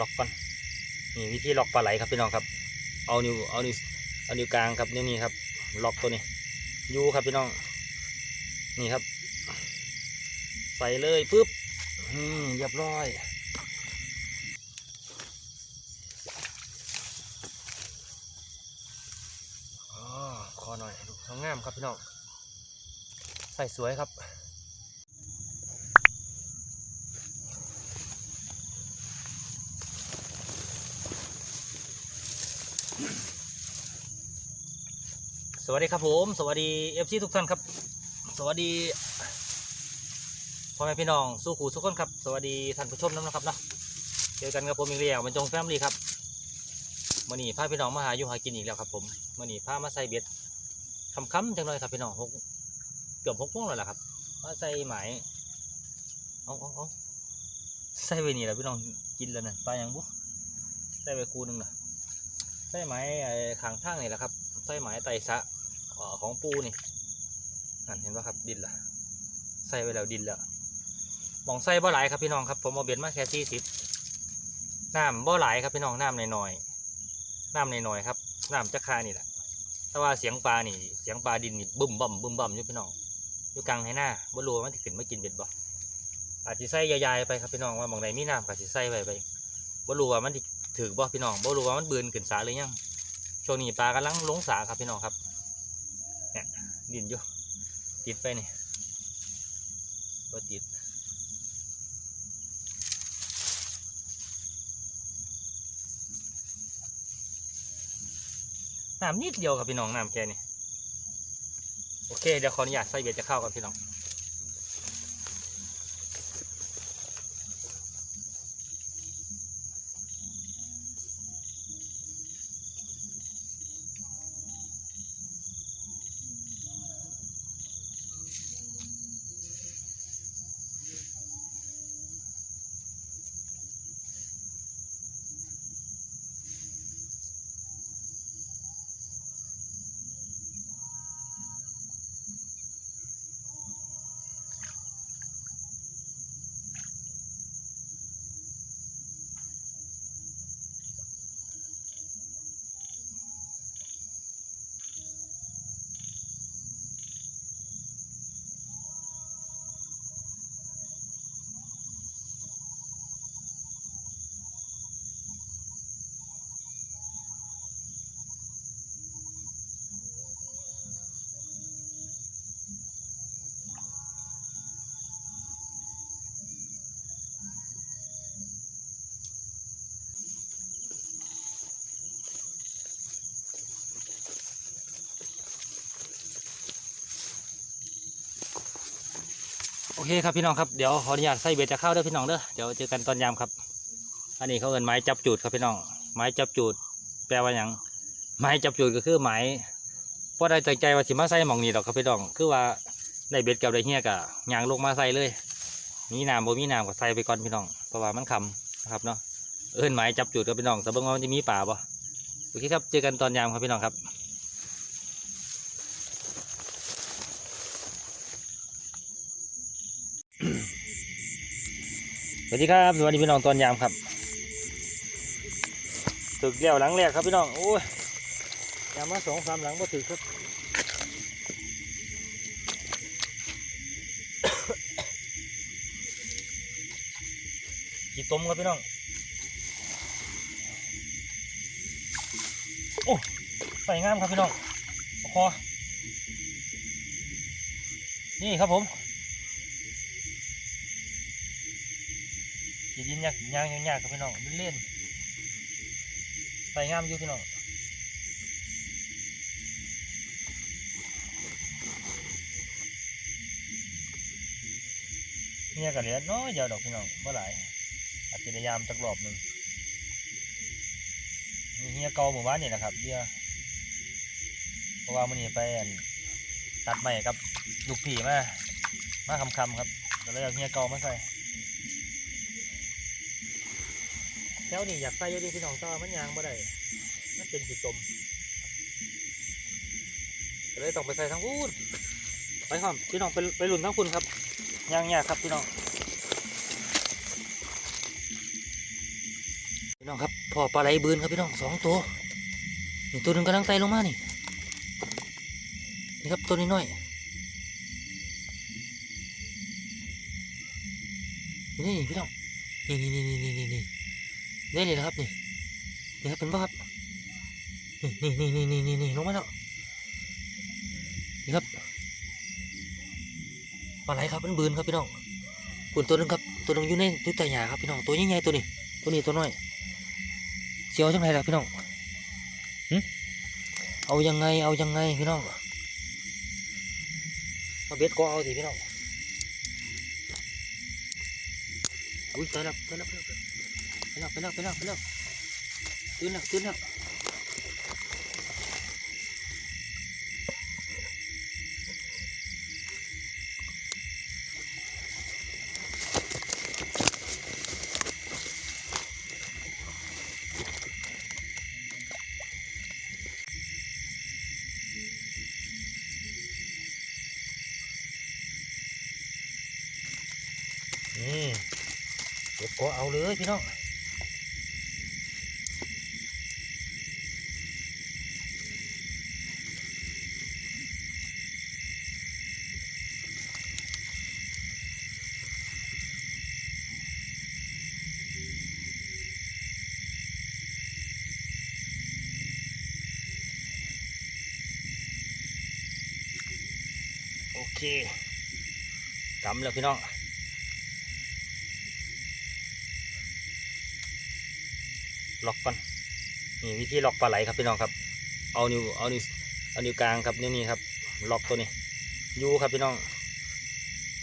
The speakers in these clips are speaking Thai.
ล็อกก่อนนี่วิธีล็อกปลาไหลครับพี่น้องครับ เอานิ้วเอานิ้วเอานิ้วกลางครับนิ้วนี้ครับ ล็อกตัวนี้ยูครับพี่น้องนี่ครับ ใส่เลยปุ๊บอืมเรียบร้อยอ๋อคอหน่อยดูงามครับพี่น้อง ใส่สวยครับ สวัสดีครับผม สวัสดีเอฟซีทุกท่านครับ สวัสดีพ่อแม่พี่น้องสู้ขู่ทุกคนครับ สวัสดีท่านผู้ชมน้ำนะครับเนาะเจอกันกับผมอีกแล้วมันจงแฟมลี่ครับมื่อนี้พาพี่น้องมาหาอยู่หากินอีกแล้วครับผมมื่อนี้พามาใส่เบ็ดคำๆจังเลยครับพี่น้องหกเกือบหกโมงแล้วล่ะครับมาใส่หมเอาเอาเอาใส่ไว้นี่แหละพี่น้องกินแล้วนะปลาอย่างบุใส่ไว้คูหนึงนะใส่ไหมไอ้ขางทางนี่แหละครับใส่ไหมไตสะ ของปูนี่นั่นเห็นป่ะครับดินละใส่ไว้แล้วดินแล้วมองใส่บ่หลายครับพี่น้องครับผมเอาเบ็ดมาแค่สี่สิบน้ำบ่หลายครับพี่น้องน้ำหน่อยๆน้ำหน่อยๆครับน้ำจะคานี่แหละแต่ว่าเสียงปลานี่ เสียงปลาดินนี่บึ้มบ่มบึ้มบ่มอยู่พี่น้องอยู่กลางให้หน้าบ่รู้ว่ามันสิขึ้นมากินเบ็ดบ่อาจสิใส่ยายๆไปครับพี่น้องว่าหมองใดมีน้ำก็สิใส่ไปไปบ่รู้ว่ามันถือบ่พี่น้องบ่รู้ว่ามันบืนขึ้นสาหรือยังช่วงนี้ปลากำลังลงสาครับพี่น้องครับ ดินอยู่ติดไปนี่ก็ติดน้ำนิดเดียวครับพี่น้องน้ำแค่นี้โอเคเดี๋ยวขออนุญาตใส่เบ็ดจะเข้ากันพี่น้อง โอเคครับพี่น้องครับเดี๋ยวขออนุญาตใส่เบ็ดจะเข้าเด้อพี่น้องเด้อเดี๋ยวเจอกันตอนยามครับ อันนี้เขาเอินไม้จับจูดครับพี่น้อง ไม้จับจูด แปลว่าอย่างไม้จับจูดก็คือไม้พอได้ตั้งใจว่าสิมาใส่หมองนี้ดอกครับพี่น้อง คือว่าได้เบ็ดกับได้เฮียกะยางลงมาใส่เลย มีน้ำบ่มีน้ำก็ใส่ไปก่อนพี่น้อง เพราะว่ามันคำนะครับเนาะเอินไม้จับจูดครับพี่น้องแต่เบิ่งว่ามันจะมีป่าบ่โอเคครับเจอกันตอนยามครับพี่น้องครับ สวัสดีครับสวัสดีพี่น้องตอนยามครับถึกเลี้ยวหลังแรกครับพี่น้องโอ้ยยามมาสองสามหลังก็ถึกครับกี่ต้มครับพี่น้องโอ้ใส่งามครับพี่น้องคอนี่ครับผม ขีดินยากยางยากครับพี่น้องเล่นใส่งามอยู่พี่น้องเนี่ยกระเหลียดน้อยเดียวดอกพี่น้องเมื่อไหร่อาจจะพยายามจักรอบหนึ่งมีเฮียเกาหมู่บ้านนี่นะครับเฮียเพราะว่ามันนี่ไปตัดใหม่กับลูกผีมามาคำๆครับก็เลยเอาเฮียเกามาใส่ วนี้อยากใส่อยู่ดีพี่น้องต่ว่ามันยางบ่ได้มันเป็นสีจมเลยต้องไปใส่ทั้งพูนไปครับพี่น้องไปไปหลุนทั้งคุณครับยางยากครับพี่น้องพี่น้องครับพอปลาไหลบืนครับพี่น้องสองตัวนี่ตัวหนึ่งกำลังไต่ลงมานี่นี่ครับตัวนี้น้อยนี่พี่น้องนี่นี่นี่นี่นี่ นี่นี่นะครับนี่นี่ครับเป็นบ่ครับนี่นี่นี่นี่นี่นี่ลงมาแล้วนี่ครับปลาไหลครับมันบืนครับพี่น้องปุ่นตัวนึงครับตัวนึงอยู่ในตุ้ใต้หญ้าครับพี่น้องตัวใหญ่ๆตัวนี้ตัวนี้ตัวน้อยเสียวจังไงล่ะพี่น้องเอายังไงเอายังไงพี่น้องเอาเบ็ดก็เอาสิพี่น้องอุ้ยตายแล้วตายแล้ว nào, cái nào cái nào cái nào? Tuyến nào tuyến nào? Ừ. Có ao lưới chứ nó. กำแล้วพี่น้องล็อกก่อนนี่วิธีล็อกปลาไหลครับพี่น้องครับ เอานิ้วเอานิ้วเอานิ้วกลางครับนิ้วนี้ครับ ล็อกตัวนี้ยูครับพี่น้อง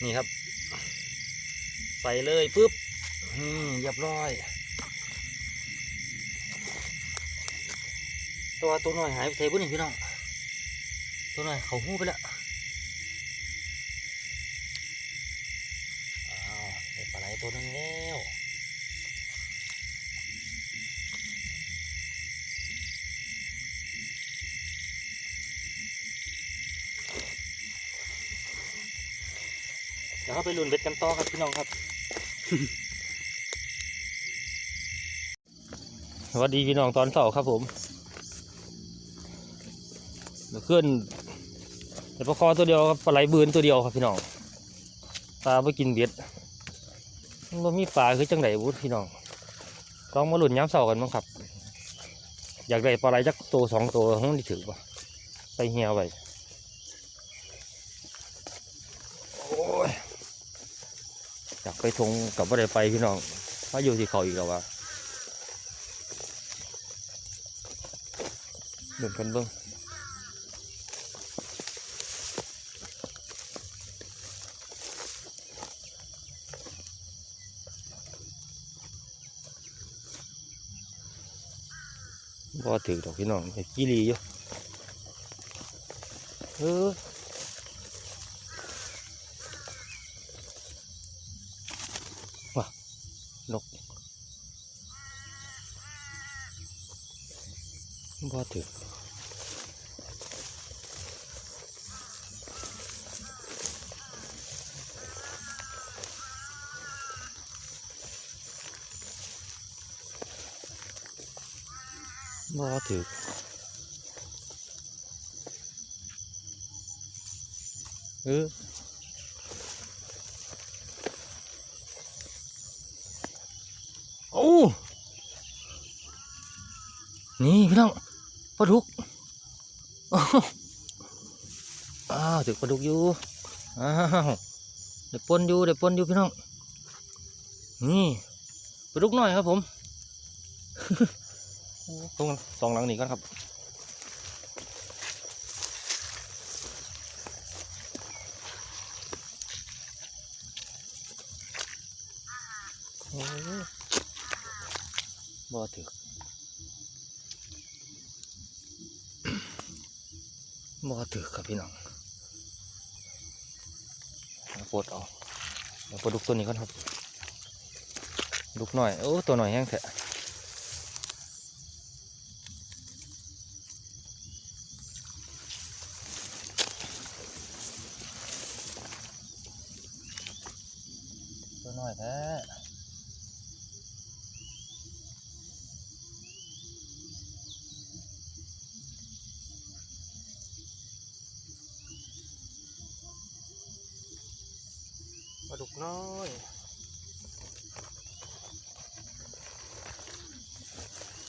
นี่ครับ ใส่เลยปุ๊บอืมเรียบร้อย ตัวตัวน่อยหายไปใส่บุ้นี่พี่น้อง ตัวน่อยเขาหู้ไปแล้วอ้าวได้ปลาไหล ตัวนึงแล้วเดี๋ยวเราไปลุนเบ็ดกันต่อครับพี่น้องครับ สวัสดีพี่น้องตอนเสาร์ครับผมเดี๋ยวขึ้นเดี๋ยวประคอตัวเดียวครับปลาไหลบืนตัวเดียวครับพี่น้องปลาไปกินเบ็ด มันมีปลาคือจังไหนบุพี่น้องต้องมาหลุนย้ำเสากันบ้างครับ อยากได้ปลาไหลจักตัวสองตัวมันได้ถือปะไปเหี่ยวไปอยากไปทงกับว่ได้ไปพี่น้องมาอยู่ที่เขาอีกแล้ววะเดินกันเบิ้ง บ่ถือดอกพี่น้องไอ้กี้รีอยู่เออนกบ่ถือ บ่ถือเออโอ้นี่พี่น้องปลาดุกอ้าวถึงปลาดุกอยู่อ้าวเดี๋ยวปนอยู่เดี๋ยวปนอยู่พี่น้องนี่ปลาดุกหน่อยครับผม ตรงสองหลังนี้ก่อนครับโอ้ยบ่ถึกบ่ถึกครับพี่น้องปลดเอาเอาปลาดุกตัวนี้ก่อนครับ ดุกหน่อย โอ้ ตัวหน่อยแห้งแท้ น่อยแท้ปลาดุกน้อย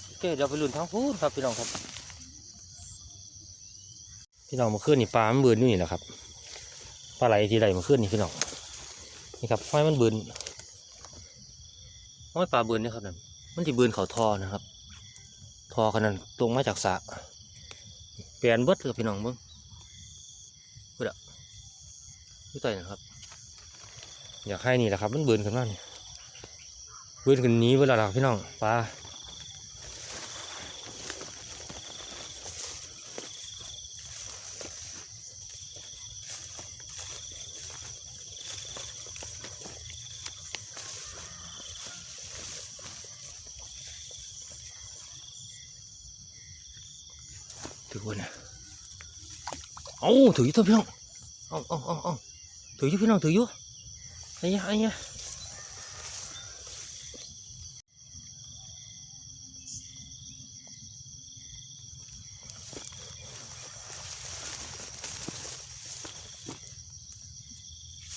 โอเคเดี๋ยวไปลุ่นทางพูนครับพี่น้องครับ พี่น้องมาขึ้นนี่ปลามันบืนอยู่นี่แหละครับปลาไหลที่ไหลมาขึ้นนี่พี่น้องนี่ครับไฟมันบืน ห้อยปลาบืนนี่ครับนั่นมันจะบืนเขาทอนะครับทอขนาดตรงมาจากสระเปลี่ยนเบิดเลยครับพี่น้องเบิ้งเบิดอะนี่ต่อยนะครับ อยากให้นี่แหละครับ มันบืนขึ้นมานี่บืนขึ้นนี้เวลาหลักพี่น้องปลา เอาถืออยู่ตัวพี่น้องเอาเอาเอาเอาถืออยู่พี่น้องถืออยู่ ไอ้ยะไอ้ยะ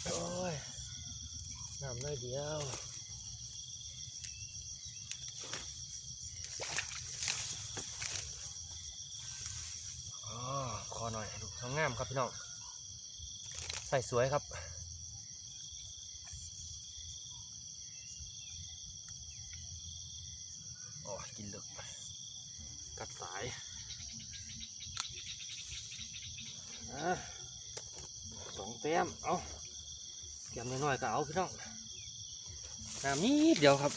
โอ้ยน้ำน้อยเดียวอ๋อค อหน่อยดูงามครับพี่น้อง ใส่สวยครับอ้ยกินเลึกกัดสายอสองแต้มเอาแก้มน้อยๆก็เอาพี่น้องน้ำนิดเดียวครับ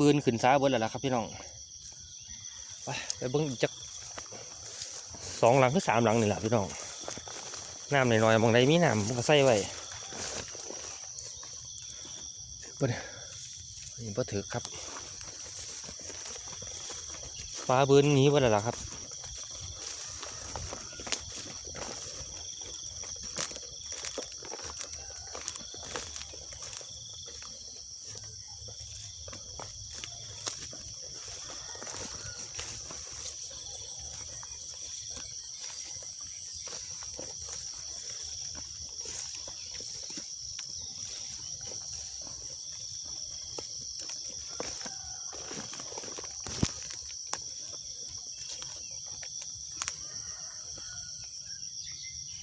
บืนขึ้นซ้าบิดแล้วล่ะครับพี่น้อง ไปไปเบิ้งจัก สองหลังคือสามหลังนี่แหละพี่น้องน้ำหน่อยๆบางใดมีน้ำมันก็ใส่ไว้เบิ้นี่ปะถือครับปลาบืนหนี้ว่าแล้วล่ะครับ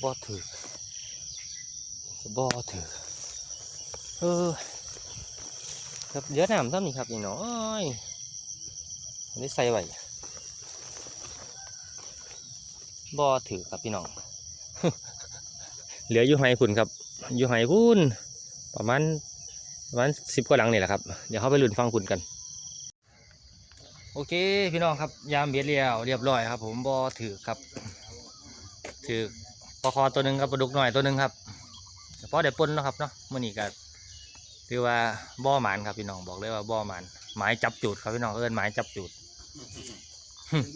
บ่ถือบ่ถือเออครับเยอะน้ำซ้ำนี่ครับนี่น้อยอันนี้ใส่ไว้บ่ถือครับพี่น้อง เหลืออยู่ไห้คุณครับ อยู่ไห้คุณประมาณประมาณสิบกว่าหลังนี่แหละครับ เดี๋ยวเขาไปลุ้นฟังคุณกัน โอเคพี่น้องครับ ยามเบียดเรียวเรียบร้อยครับ ผมบ่ถือครับ ถือ ปลาคอตัวหนึ่งกับปลาดุกหน่อยตัวหนึ่งครับเฉพาะเดี๋ยวปนเนาะครับเนาะมื่อนี้ก็ถือว่าบ่อหมานครับพี่น้องบอกเลยว่าบ่อหมานหมายจับจูดครับพี่น้องเอิ้นหมายจับจูด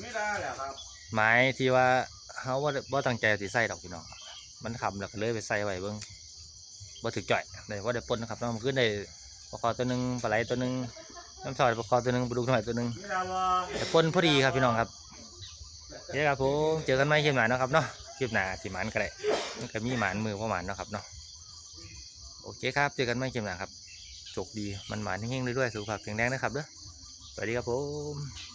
ไม่ได้แหละครับหมายที่ว่าเขาว่าบ่ตั้งใจสิใส่ดอกพี่น้อง มันขำแล้วก็เลยไปใส่ไว้เบิ่งบ่ถึกจ่อยได้ว่าได้ปนนะครับเนาะมันขึ้นได้ปลาคอตัวหนึ่งปลาไหลตัวหนึ่งน้ำซอยปลาคอตัวหนึ่งปลาดุกหน่อยตัวหนึ่งไม่ได้ว่าแต่ปนพอดีครับพี่น้องครับโอเคครับผมเจอกันใหม่คลิปหน้าเนาะครับเนาะ คลิปหน้าสิหมันก็ได้มันก็มีหมันมือพ่อหมันเนาะครับเนาะโอเคครับเจอกันใหม่คลิปหน้าครับจบดีมันหมันเฮงๆเรื่อยๆสุขภาพแข็งแรงนะครับเด้อสวัสดีครับผม